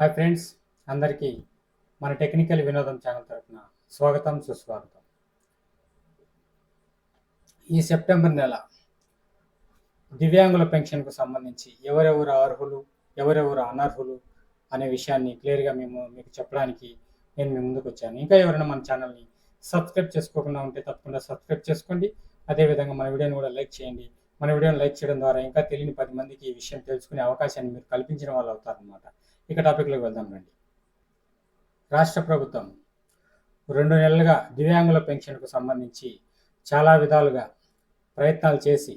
Hi friends అందరికీ మన technical వినోదం ఛానల్ తరఫున స్వాగతం సుస్వాగతం. ఈ సెప్టెంబర్ నెల దివ్యాంగుల పెన్షన్కు సంబంధించి ఎవరెవరు అర్హులు ఎవరెవరు అనర్హులు అనే విషయాన్ని క్లియర్గా మేము మీకు చెప్పడానికి నేను మీ ముందుకు వచ్చాను. ఇంకా ఎవరైనా మన ఛానల్ని సబ్స్క్రైబ్ చేసుకోకుండా ఉంటే తప్పకుండా సబ్స్క్రైబ్ చేసుకోండి. అదేవిధంగా మన వీడియోని కూడా లైక్ చేయండి. మన వీడియోని లైక్ చేయడం ద్వారా ఇంకా తెలియని పది మందికి ఈ విషయం తెలుసుకునే అవకాశాన్ని మీరు కల్పించిన వాళ్ళు అవుతారనమాట ఇక టాపిక్లోకి వెళ్దాం రండి. రాష్ట్ర ప్రభుత్వం రెండు నెలలుగా దివ్యాంగుల పెన్షన్కు సంబంధించి చాలా విధాలుగా ప్రయత్నాలు చేసి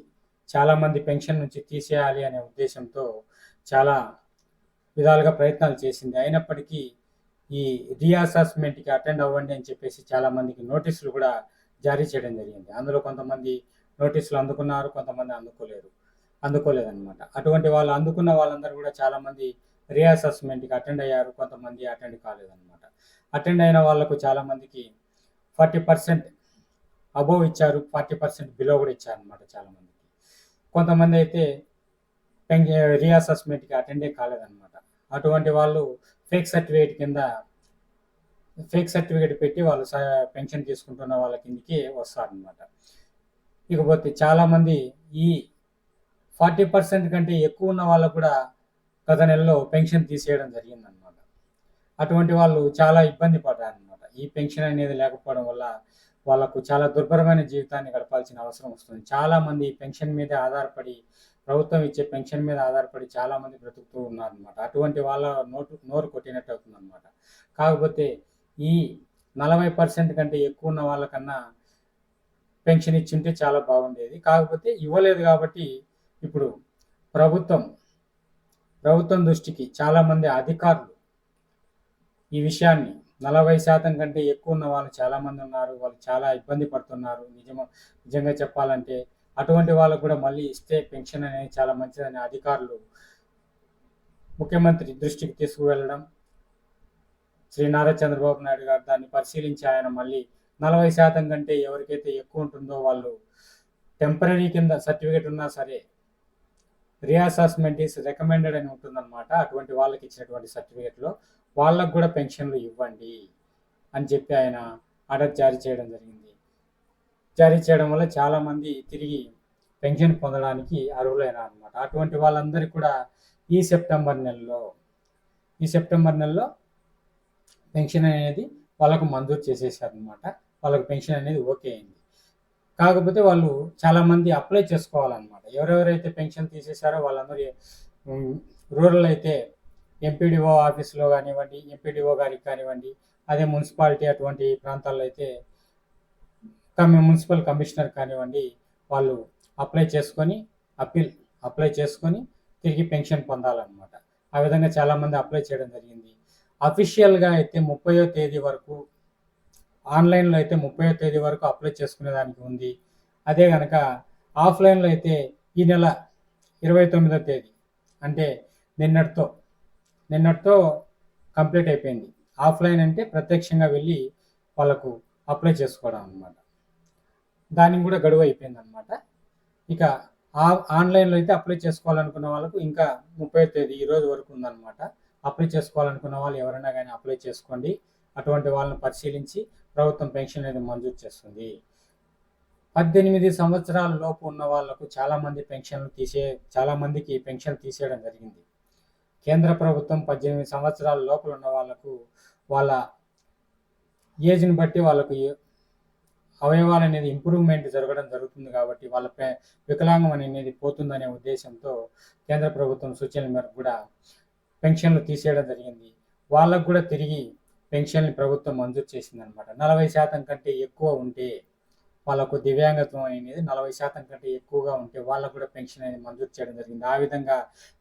చాలామంది పెన్షన్ నుంచి తీసేయాలి అనే ఉద్దేశంతో చాలా విధాలుగా ప్రయత్నాలు చేసింది. అయినప్పటికీ ఈ రీఅసెస్మెంట్కి అటెండ్ అవ్వండి అని చెప్పేసి చాలామందికి నోటీసులు కూడా జారీ చేయడం జరిగింది. అందులో కొంతమంది నోటీసులు అందుకున్నారు కొంతమంది అందుకోలేరు అందుకోలేదన్నమాట. అటువంటి వాళ్ళు అందుకున్న వాళ్ళందరూ కూడా చాలామంది రీఅసెస్మెంట్కి అటెండ్ అయ్యారు కొంతమంది అటెండ్ కాలేదన్నమాట. అటెండ్ అయిన వాళ్ళకు చాలామందికి ఫార్టీ పర్సెంట్ అబోవ్ ఇచ్చారు ఫార్టీ పర్సెంట్ బిలో కూడా ఇచ్చారనమాట చాలామందికి కొంతమంది అయితే పెన్ రీఅసెస్మెంట్కి అటెండే కాలేదన్నమాట. అటువంటి వాళ్ళు ఫేక్ సర్టిఫికేట్ కింద ఫేక్ సర్టిఫికేట్ పెట్టి వాళ్ళు పెన్షన్ తీసుకుంటున్న వాళ్ళ కిందికి వస్తారనమాట ఇకపోతే చాలామంది ఈ ఫార్టీ పర్సెంట్ కంటే ఎక్కువ ఉన్న వాళ్ళకు కూడా గత నెలలో పెన్షన్ తీసేయడం జరిగిందనమాట అటువంటి వాళ్ళు చాలా ఇబ్బంది పడ్డారనమాట ఈ పెన్షన్ అనేది లేకపోవడం వల్ల వాళ్ళకు చాలా దుర్భరమైన జీవితాన్ని గడపాల్సిన అవసరం వస్తుంది. చాలామంది ఈ పెన్షన్ మీదే ఆధారపడి ప్రభుత్వం ఇచ్చే పెన్షన్ మీద ఆధారపడి చాలామంది బ్రతుకుతూ ఉన్నారనమాట అటువంటి వాళ్ళ నోటు నోరు కొట్టినట్టు అవుతుందన్నమాట. కాకపోతే ఈ నలభై పర్సెంట్ కంటే ఎక్కువ ఉన్న వాళ్ళకన్నా పెన్షన్ ఇచ్చింటే చాలా బాగుండేది. కాకపోతే ఇవ్వలేదు కాబట్టి ఇప్పుడు ప్రభుత్వం ప్రభుత్వం దృష్టికి చాలామంది అధికారులు ఈ విషయాన్ని నలభై శాతం కంటే ఎక్కువ ఉన్న వాళ్ళు చాలామంది ఉన్నారు. వాళ్ళు చాలా ఇబ్బంది పడుతున్నారు. నిజమ నిజంగా చెప్పాలంటే అటువంటి వాళ్ళకు కూడా మళ్ళీ ఇస్తే పెన్షన్ అనేది చాలా మంచిదని అధికారులు ముఖ్యమంత్రి దృష్టికి తీసుకువెళ్ళడం శ్రీ నారా చంద్రబాబు నాయుడు గారు దాన్ని పరిశీలించి ఆయన మళ్ళీ నలభై శాతం కంటే ఎవరికైతే ఎక్కువ ఉంటుందో వాళ్ళు టెంపరీ కింద సర్టిఫికేట్ ఉన్నా సరే రీఅసెస్మెంట్ ఈస్ రికమెండెడ్ అని ఉంటుందన్నమాట. అటువంటి వాళ్ళకి ఇచ్చినటువంటి సర్టిఫికేట్లో వాళ్ళకు కూడా పెన్షన్లు ఇవ్వండి అని చెప్పి ఆయన ఆర్డర్ జారీ చేయడం జరిగింది. జారీ చేయడం వల్ల చాలామంది తిరిగి పెన్షన్ పొందడానికి అర్హులైన అనమాట అటువంటి వాళ్ళందరికీ కూడా ఈ సెప్టెంబర్ నెలలో ఈ సెప్టెంబర్ నెలలో పెన్షన్ అనేది వాళ్ళకు మంజూరు చేసేసారనమాట వాళ్ళకు పెన్షన్ అనేది ఓకే అయింది. కాకపోతే వాళ్ళు చాలామంది అప్లై చేసుకోవాలన్నమాట. ఎవరెవరైతే పెన్షన్ తీసేశారో వాళ్ళందరూ రూరల్ అయితే ఎంపీడీఓ ఆఫీస్లో కానివ్వండి ఎంపీడీఓ గారికి కానివ్వండి అదే మున్సిపాలిటీ అటువంటి ప్రాంతాల్లో అయితే కమి మున్సిపల్ కమిషనర్ కానివ్వండి వాళ్ళు అప్లై చేసుకొని అప్పీల్ అప్లై చేసుకొని తిరిగి పెన్షన్ పొందాలన్నమాట. ఆ విధంగా చాలామంది అప్లై చేయడం జరిగింది. అఫీషియల్గా అయితే ముప్పయో తేదీ వరకు ఆన్లైన్లో అయితే ముప్పై తేదీ వరకు అప్లై చేసుకునే దానికి ఉంది. అదే కనుక ఆఫ్లైన్లో అయితే ఈ నెల ఇరవై తొమ్మిదో తేదీ అంటే నిన్నటితో నిన్నటితో కంప్లీట్ అయిపోయింది. ఆఫ్లైన్ అంటే ప్రత్యక్షంగా వెళ్ళి వాళ్ళకు అప్లై చేసుకోవడం అనమాట దానికి కూడా గడువు అయిపోయింది అనమాట ఇక ఆన్లైన్లో అయితే అప్లై చేసుకోవాలనుకున్న వాళ్ళకు ఇంకా ముప్పై తేదీ ఈరోజు వరకు ఉందన్నమాట. అప్లై చేసుకోవాలనుకున్న వాళ్ళు ఎవరైనా కానీ అప్లై చేసుకోండి. అటువంటి వాళ్ళని పరిశీలించి ప్రభుత్వం పెన్షన్ అనేది మంజూరు చేస్తుంది. పద్దెనిమిది సంవత్సరాల లోపు ఉన్న వాళ్ళకు చాలామంది పెన్షన్లు తీసే చాలామందికి పెన్షన్ తీసేయడం జరిగింది. కేంద్ర ప్రభుత్వం పద్దెనిమిది సంవత్సరాల లోపల ఉన్న వాళ్ళకు వాళ్ళ ఏజ్ని బట్టి వాళ్ళకు అవయవాలు అనేది ఇంప్రూవ్మెంట్ జరగడం జరుగుతుంది కాబట్టి వాళ్ళ వికలాంగం అనేది పోతుందనే ఉద్దేశంతో కేంద్ర ప్రభుత్వం సూచనల మేరకు కూడా పెన్షన్లు తీసేయడం జరిగింది. వాళ్ళకు కూడా తిరిగి పెన్షన్ని ప్రభుత్వం మంజూరు చేసింది అనమాట నలభై శాతం కంటే ఎక్కువ ఉంటే వాళ్ళకు దివ్యాంగత్వం అనేది నలభై శాతం కంటే ఎక్కువగా ఉంటే వాళ్ళకు కూడా పెన్షన్ అనేది మంజూరు చేయడం జరిగింది. ఆ విధంగా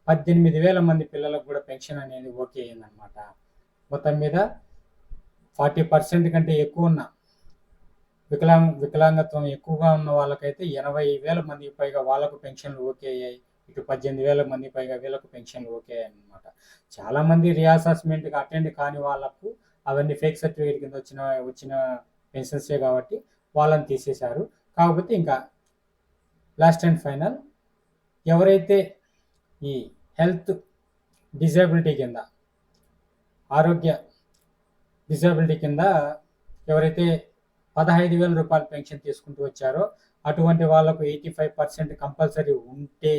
పద్దెనిమిది వేల మంది పిల్లలకు కూడా పెన్షన్ అనేది ఓకే అయిందనమాట మొత్తం మీద ఫార్టీ పర్సెంట్ కంటే ఎక్కువ ఉన్న వికలాంగ వికలాంగత్వం ఎక్కువగా ఉన్న వాళ్ళకైతే ఎనభై వేల మందికి పైగా వాళ్ళకు పెన్షన్లు ఓకే అయ్యాయి. ఇటు పద్దెనిమిది వేల మంది పైగా వీళ్ళకు పెన్షన్లు ఓకే అయ్యాయి అనమాట చాలామంది రీఅసెస్మెంట్కి అటెండ్ కాని వాళ్ళకు అవన్నీ ఫేక్ సర్టిఫికేట్ కింద వచ్చిన వచ్చిన పెన్షన్సే కాబట్టి వాళ్ళని తీసేశారు. కాకపోతే ఇంకా లాస్ట్ అండ్ ఫైనల్ ఎవరైతే ఈ హెల్త్ డిజేబిలిటీ కింద ఆరోగ్య డిజేబిలిటీ కింద ఎవరైతే పదహైదు వేల రూపాయల పెన్షన్ తీసుకుంటూ వచ్చారో అటువంటి వాళ్ళకు ఎయిటీ ఫైవ్ పర్సెంట్ కంపల్సరీ ఉంటే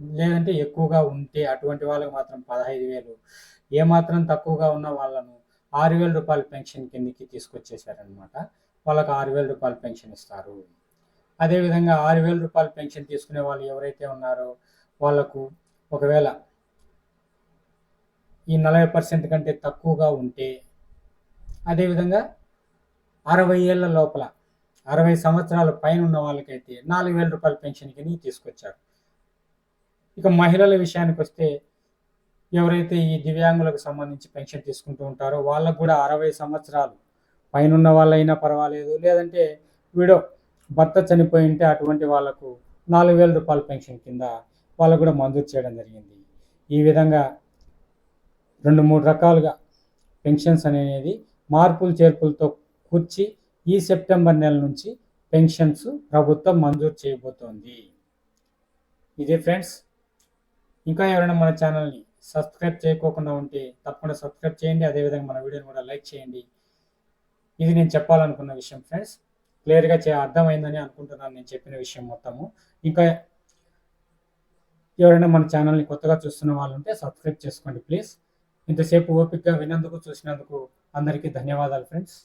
లేదంటే ఎక్కువగా ఉంటే అటువంటి వాళ్ళకు మాత్రం పదహైదు వేలు. ఏమాత్రం తక్కువగా ఉన్న వాళ్ళను ఆరు వేల రూపాయల పెన్షన్ కిందకి తీసుకొచ్చేసారనమాట వాళ్ళకి ఆరు వేల రూపాయల పెన్షన్ ఇస్తారు. అదేవిధంగా ఆరు వేల రూపాయల పెన్షన్ తీసుకునే వాళ్ళు ఎవరైతే ఉన్నారో వాళ్ళకు ఒకవేళ ఈ నలభై పర్సెంట్ కంటే తక్కువగా ఉంటే అదేవిధంగా అరవై ఏళ్ళ లోపల అరవై సంవత్సరాల పైన ఉన్న వాళ్ళకైతే నాలుగు వేల రూపాయల పెన్షన్ కింద తీసుకొచ్చారు. ఇక మహిళల విషయానికి వస్తే ఎవరైతే ఈ దివ్యాంగులకు సంబంధించి పెన్షన్ తీసుకుంటూ ఉంటారో వాళ్ళకు కూడా అరవై సంవత్సరాలు. పైన ఉన్న వాళ్ళైనా పర్వాలేదు. లేదంటే వీడో భర్త చనిపోయి ఉంటే అటువంటి వాళ్ళకు నాలుగు వేల రూపాయల పెన్షన్ కింద వాళ్ళకు కూడా మంజూరు చేయడం జరిగింది. ఈ విధంగా రెండు మూడు రకాలుగా పెన్షన్స్ అనేది మార్పులు చేర్పులతో కూర్చి ఈ సెప్టెంబర్ నెల నుంచి పెన్షన్స్ ప్రభుత్వం మంజూరు చేయబోతోంది. ఇదే ఫ్రెండ్స్ ఇంకా ఎవరైనా మన ఛానల్ని సబ్స్క్రైబ్ చేయకోకుండా ఉంటే తప్పకుండా సబ్స్క్రైబ్ చేయండి. అదేవిధంగా మన వీడియోని కూడా లైక్ చేయండి. ఇది నేను చెప్పాలనుకున్న విషయం ఫ్రెండ్స్. క్లియర్గా చే అర్థమైందని అనుకుంటున్నాను నేను చెప్పిన విషయం మొత్తము. ఇంకా ఎవరైనా మన ఛానల్ని కొత్తగా చూస్తున్న వాళ్ళు ఉంటే సబ్స్క్రైబ్ చేసుకోండి ప్లీజ్. ఇంతసేపు ఓపికగా విన్నందుకు చూసినందుకు అందరికీ ధన్యవాదాలు ఫ్రెండ్స్.